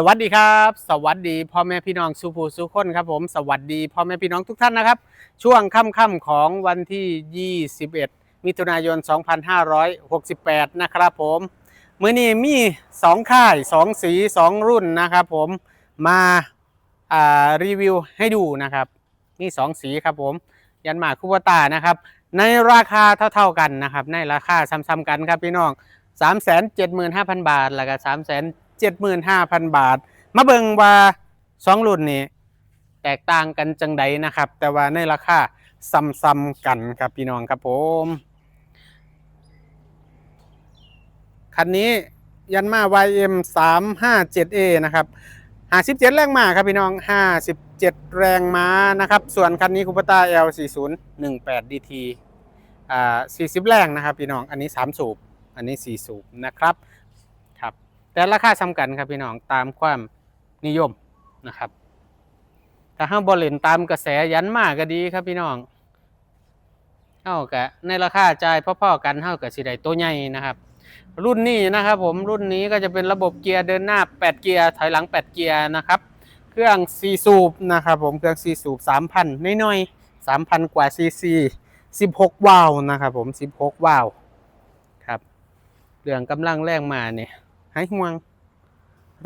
สวัสดีครับ สวัสดีพ่อแม่พี่น้องสุภูสุคนครับผมสวัสดีพ่อแม่พี่น้องทุกท่านนะครับ ช่วงค่ำๆของวันที่ 21 มิถุนายน 2568 นะครับผมมื้อนี้มี 2 ค่าย 2 สี 2 รุ่นนะครับผมมาอ่ารีวิวให้ดูนะครับมี 2 สีครับผมยันหมาคุปตานะครับ ในราคาเท่าๆกันนะครับ ในราคาซ้ำๆกันครับพี่น้อง 375,000 บาทแล้วก็ 375,000บาท มาเบิงว่าสองรุ่นนี้ แตกต่างกันจังใดนะครับ แต่ว่าในราคาซ้ำๆกันครับพี่น้องครับผม คันนี้ยันมา YM 357A นะครับ57 แรงม้าครับพี่น้อง 57 แรงม้านะครับ ส่วนคันนี้คูปต้า L4018 DT อ่า40 แรงนะครับพี่น้อง อันนี้ 3 สูบ อันนี้ 4 สูบนะครับ แต่ราคาซ้ำกันครับพี่น้องตามความนิยมนะครับถ้าห้าบอลเลนตามกระแสยันมากก็ดีครับพี่น้องเท่ากับในราคาจ่ายพ่อๆกันเท่ากับสิไดตัวใหญ่นะครับ รุ่นนี้นะครับผมรุ่นนี้ก็จะเป็นระบบเกียร์เดินหน้า 8 เกียร์ถอยหลัง 8 เกียร์นะครับ เครื่อง4สูบนะครับผมเครื่อง4สูบ3,000น้อยๆ3,000 กว่าซีซี16 วาล์วนะครับผม 16 วาล์วครับเรื่องกำลังแรงมาเนี่ย ให้ห่วง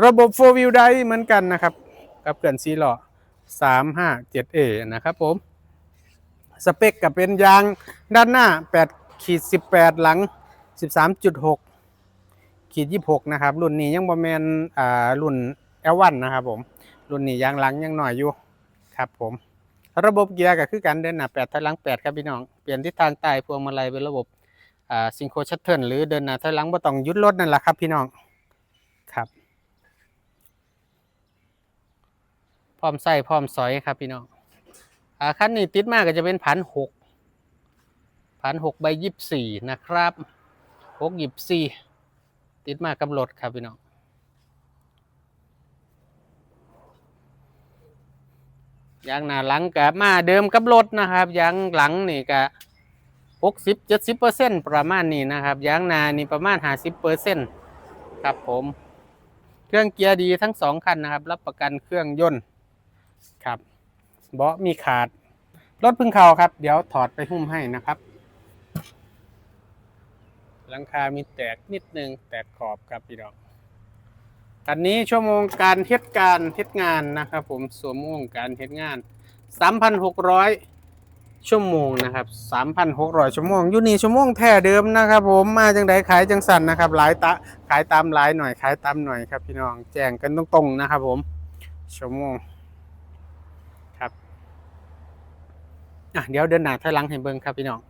ระบบ4 wheel drive เหมือนกันนะครับ กับเกินซีหล้อ 357A นะครับผม สเปคกับเป็นยางด้านหน้า8ขีด18 หลัง 13.6ขีด26 นะครับ รุ่นนี้ยังบ่แมนอ่ารุ่น L1 นะครับผม รุ่นนี้ยางหลังยังหน่อยอยู่ครับผมระบบเกียร์ก็คือการเดินหน้า8ถอยหลัง 8 ครับพี่น้อง เปลี่ยนทิศทางใต้พวงมาลัยเป็นระบบอ่าซิงโครชัตเทิลหรือเดินหน้าถอยหลังบ่ต้องยุดรถนั่นแหละครับพี่น้องครับ พร้อมใส่พร้อมสอยครับพี่น้องอ่าคันนี้ติดมากก็จะเป็นพันหกพันหกใบยี่สี่นะครับหกยี่สี่ติดมากกำหนดครับพี่น้องยางหน้าหลังกับมาเดิมกับรถนะครับยางหลังนี่ก็หกสิบเจ็ดสิบเปอร์เซ็นประมาณนี้นะครับยางหน้านี่ประมาณห้าสิบเปอร์เซ็นครับผม เครื่องเกียร์ดีทั้งสองคันนะครับ รับประกันเครื่องยนต์ ครับเบาะมีขาด รถพึ่งเข่าครับ เดี๋ยวถอดไปหุ้มให้นะครับ หลังคามีแตกนิดนึง แตกขอบครับพี่ดอกคันนี้ชั่วโมงการเทศการเทศงานนะครับผมสวมวงการเทศงาน 3,600 ชั่วโมงนะครับ 3,600 ชั่วโมงอยู่นี่ชั่วโมงแท้เดิมนะครับผมมาจังไดขายจังสันนะครับหลายตะขายตามหลายหน่อยขายตามหน่อยครับพี่น้องแจ้งกันตรงๆนะครับผมชั่วโมง ครับ อะเดี๋ยวเดินหน้าถอยหลังให้เบิ่งครับพี่น้อง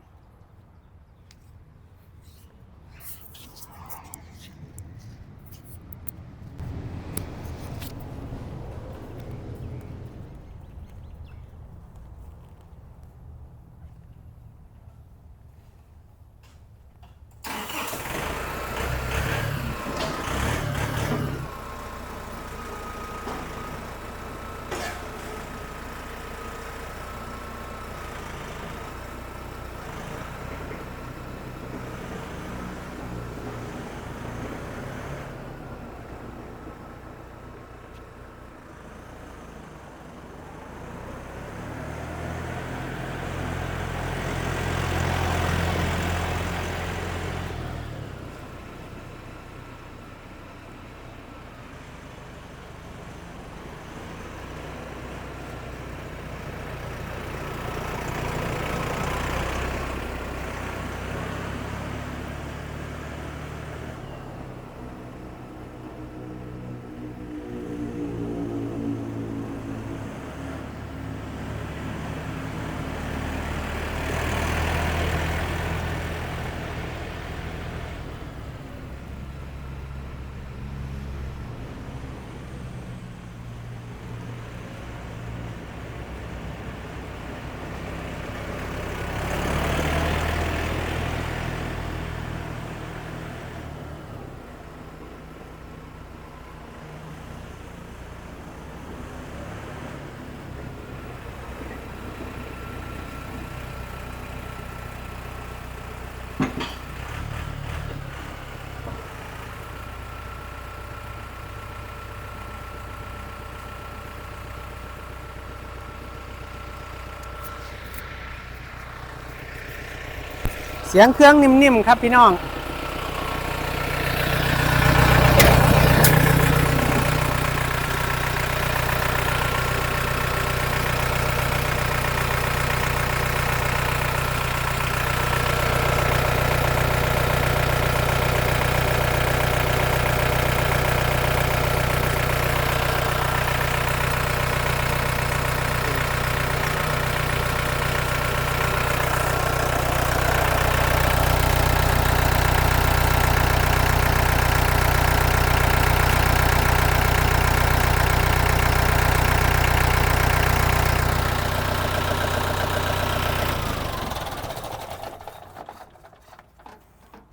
เสียงเครื่องนิ่มๆครับพี่น้อง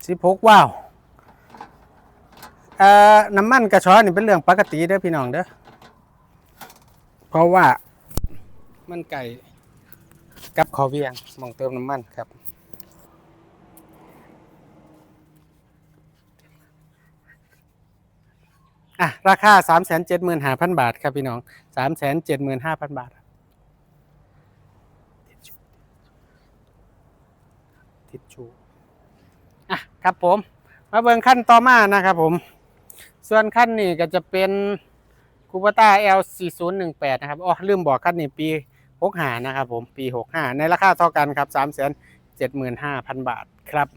สิบหกว้าวเอ่อน้ำมันกระชอนนี่เป็นเรื่องปกติเด้อพี่น้องเด้อเพราะว่ามันไก่กับขอเวียงมองเติมน้ำมันครับอะราคา 3 7 5 0 0 0 บาท ครับ พี่น้อง 3 7 5 0 0 0 บาท ทิชชู อะครับผม มาเบิ่งขั้นต่อมานะครับผม ส่วนขั้นนี้ก็จะเป็นคูปต้า L 4 0 1 8นะครับอ๋อลืมบอกขั้นนี้ปี65นะครับผมปี 65 ในราคาเท่ากันครับ 3 7 5 0 0 0 บาทครับ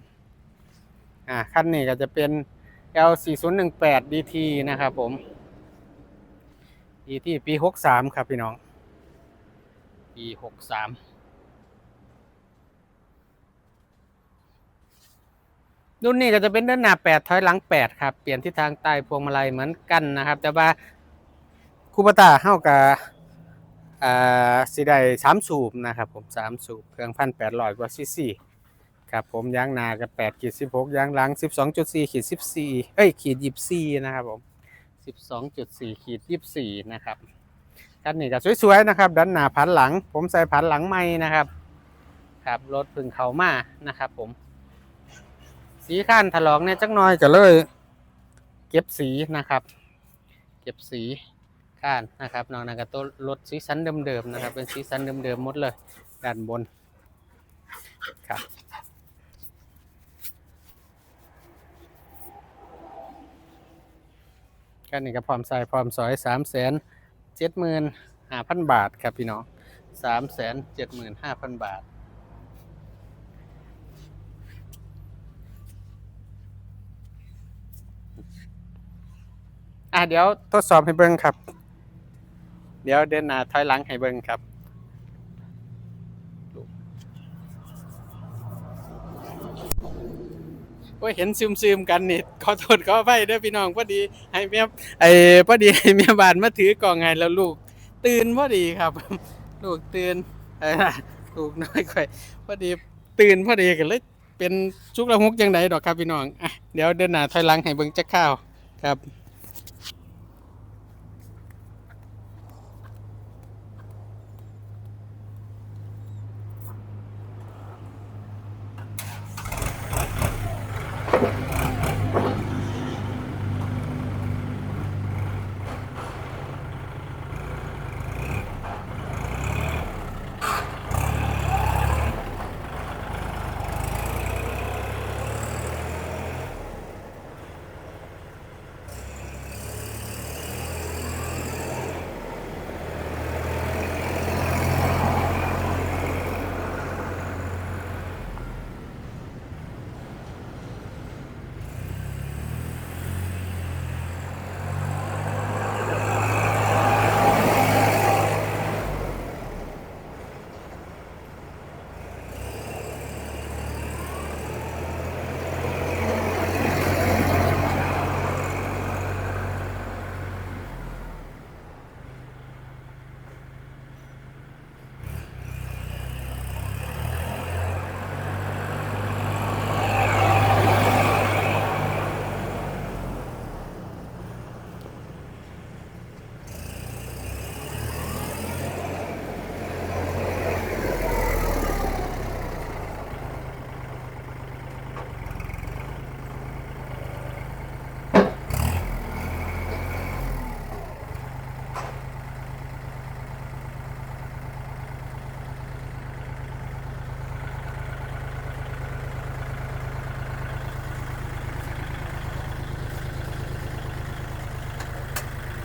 อ่าขั้นนี้ก็จะเป็น L 4 0 1 8 DT นะครับผม DT ปี 63 ครับพี่น้อง ปี 63 รุ่นนี้ก็จะเป็นเดินหน้าแปดถอยหลังแปดครับ เปลี่ยนทิศทางใต้พวงมาลัยเหมือนกันนะครับ แต่ว่าคูปตาเข้ากับอ่าสีได้สามสูบนะครับผมสามสูบเครื่องพันแปดร้อยกว่าซีซีครับผมยางนากับแปดขีดสิบหกยางหลังสิบสองจุดสี่ขีดสิบสี่เอ้ยขีดยี่สี่นะครับผมสิบสองจุดสี่ขีดยี่สี่นะครับคันนี้ก็สวยๆนะครับด้านหน้าพันหลัง ผมใส่พันหลังใหม่นะครับครับรถพึ่งเขามานะครับผม สีข้านถลอกเนี่ยจักหน่อยก็เลย เก็บสีนะครับ เก็บสีข้านนะครับนอกนั้นก็ตัวรถสีสันเดิมๆนะครับ เป็นสีสันเดิมๆหมดเลยด้านบนครับกันนี่ก็พร้อมใส่พร้อมสอยสามแสนเจ็ดหมื่นห้าพันบาทครับพี่น้องสามแสนเจ็ดหมื่นห้าพันบาท อะเดี๋ยวทดสอบให้เบิ้งครับ เดี๋ยวเดินหน้าถอยหลังให้เบิ้งครับโอ้ยเห็นซึมซึมๆกันนี่ขอโทษขออภัยเด้อพี่น้องพอดีให้เมียไอ้พอดีให้เมียบานมาถือกล่องไงแล้วลูก ตื่นพอดีครับ ลูกตื่นเออลูกน้อยค่อยพอดีตื่นพอดีกันเลยเป็นชุกละหุกจังไดดอกครับพี่น้องอะเดี๋ยวเดินหน้าถอยหลังให้เบิ่งจักข้าวครับ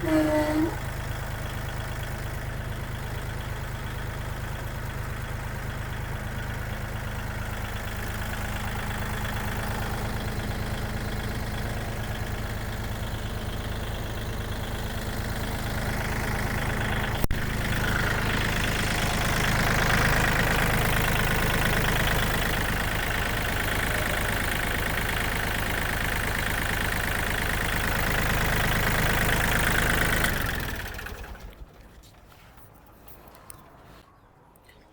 Bye.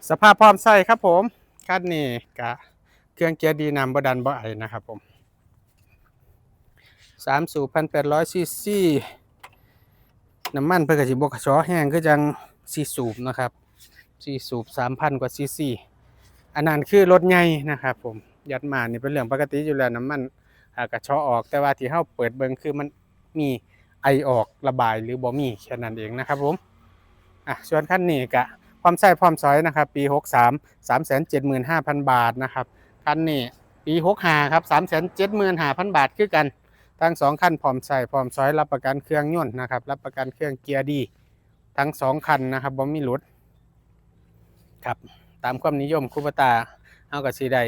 สภาพพร้อมใส่ครับผมคันนี้กะเครื่องเกียร์ดีนำบดันบ่ไอนะครับผมสามสูบพันแปดร้อยซีซีน้ำมันเพื่อกระจิบกระชอแห้งก็จังซีสูบนะครับซีสูบสามพันกว่าซีซีอันนั้นคือรถใหญ่นะครับผมยัดมานี่เป็นเรื่องปกติอยู่แล้วน้ำมันกระชอออกแต่ว่าที่เฮาเปิดเบิงคือมันมีไอออกระบายหรือบ่มีแค่นั้นเองนะครับผมอะส่วนคันนี้กะ ความใส่ความซอยนะครับ ปี 63 375,000 บาทนะครับคันนี้ปี65ครับ375,000 บาทคือกันทั้งสองคันพร้อมใส่พร้อมซอยรับประกันเครื่องยนต์นะครับ รับประกันเครื่องเกียร์ดี ทั้งสองคันนะครับบ่มีหลุดครับตามความนิยมคูปตาเอากับสีใด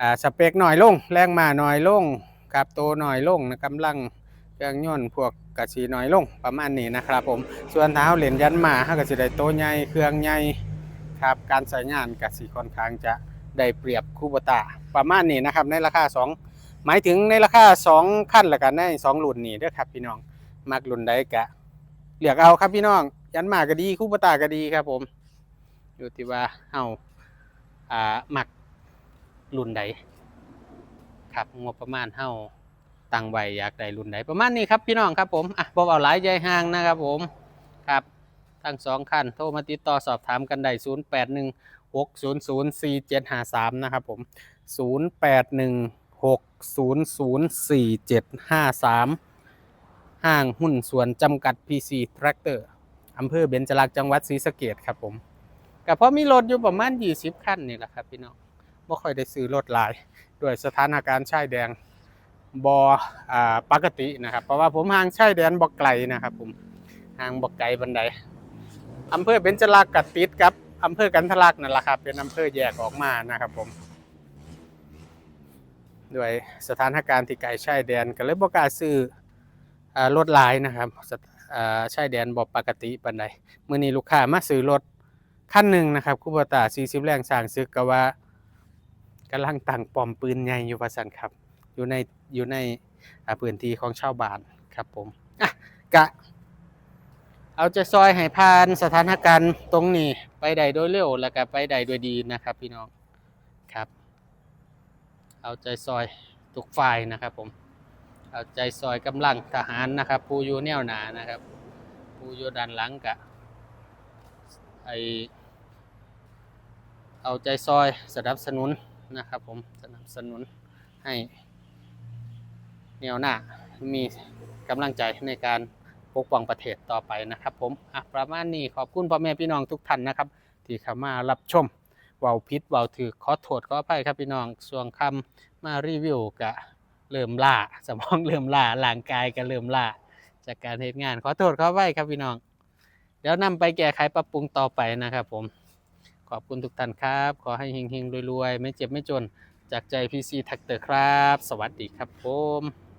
อ่าสเปคหน่อยลง แรงมาหน่อยลงกับโตหน่อยลงนะกำลังเครื่องยนต์พวก กะสีน้อยลงประมาณนี้นะครับผมส่วนเท้าเหรียญยันมาเฮาก็สิได้โตใหญ่เครื่องใหญ่ครับการใช้งานก็สิค่อนข้างจะได้เปรียบคูโบตาประมาณนี้นะครับในราคา 2 หมายถึงในราคา2ขั้นละกันใน2รุ่นนี้เด้อครับพี่น้องมักรุ่นใดก็เลือกเอาครับพี่น้อง ยันมาก็ดีคูโบตาก็ดีครับผมอยู่ที่ว่าเฮาอ่ามักรุ่นใดครับงบประมาณเฮา ตั้งไว้อยากได้รุ่นไหนประมาณนี้ครับพี่น้องครับผมอะบอกเอาหลายใจห่างนะครับผมครับทั้งสองคันโทรมาติดต่อสอบถามกันได้0 8 1 6 0 0 4 7 5 3นะครับผม0 8 1 6 0 0 4 7 5 3 ห้างหุ้นส่วนจำกัด PC Tractor อำเภอเบญจลักษณ์จังหวัดศรีสะเกษครับผมก็เพราะมีรถอยู่ประมาณ 20 คันนี่แหละครับพี่น้องไม่ค่อยได้ซื้อรถหลาย ด้วยสถานการณ์ชายแดง บอ่าปกตินะครับ เพราะว่าผมห่างชายแดนบ่ไกลนะครับผมห่างบ่ไกลบันไดอำเภอเบญจลักษณ์กับติดกับอำเภอกันทะลักนั่นแหละครับ เป็นอำเภอแยกออกมานะครับผมด้วยสถานการณ์ที่ไกลชายแดนก็เลยบ่กล้าซื้ออรถหลายนะครับชายแดนบ่ปกติปานใดมื้อนี้ลูกค้ามาซื้อรถคันหนึ่งนะครับคูโบตา40 แรงสร้างซึกก็ว่ากำลังตั้งปอมปืนใหญ่อยู่ว่าซั่นครับ อยู่ในอยู่ในพื้นที่ของชาวบ้านครับผมอะกะ เอาใจซอยให้ผ่านสถานการณ์ตรงนี้ ไปได้โดยเร็วแล้วก็ไปได้โดยดีนะครับ พี่น้องครับ เอาใจซอยทุกฝ่ายนะครับผมเอาใจซอยกำลังทหารนะครับ ผู้อยู่แนวหนานะครับ ผู้อยู่ด้านหลังกะไอเอาใจซอยสนับสนุนนะครับผมสนับสนุนให้ แนวหน้า มีกำลังใจในการปกป้องประเทศต่อไปนะครับผมอะประมาณนี้ขอบคุณพ่อแม่พี่น้องทุกท่านนะครับ ที่เข้ามารับชมเว้าพิษเว้าถือขอโทษขออภัยครับพี่น้องส่วงคำมารีวิวกะเริ่มล่าสมองเริ่มล่าร่างกายก็เริ่มล่าจากการเฮ็ดงานขอโทษขออภัยครับพี่น้อง เดี๋ยวนำไปแก้ไขปรับปรุงต่อไปนะครับผมขอบคุณทุกท่านครับ ขอให้เฮงๆรวยๆ ไม่เจ็บไม่จนจากใจพีซีทักเตอร์ครับ สวัสดีครับผม